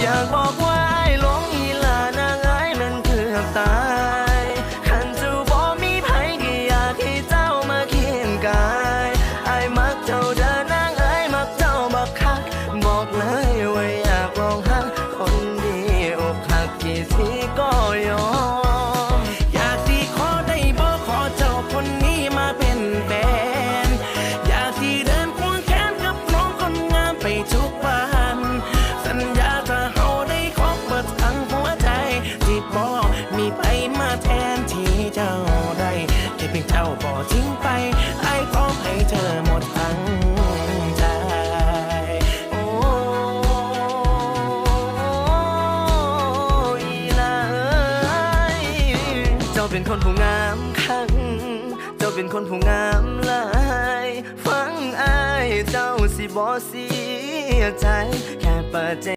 อยากบอกว่าไอ้หลงอีลานางไอ้นั้นเกือบตายขันจูบอกมีไผก็อยากให้เจ้ามาเคียงกายไอ้มักเจ้าเดินนางไอ้มักเจ้าบักคัก บอกเลยว่าอยากลองหักคนดีอกหักกี่ที เจ้าบ่ทิ้งไปไอ้พร้อมให้เธอหมดทั้งใจโอ้อีลาเอ้ยเจ้าเป็นคนผู้งามคักเจ้าเป็นคนผู้งามลายฟังอายเจ้าสิบ่เสียใจแค่เปิดใจ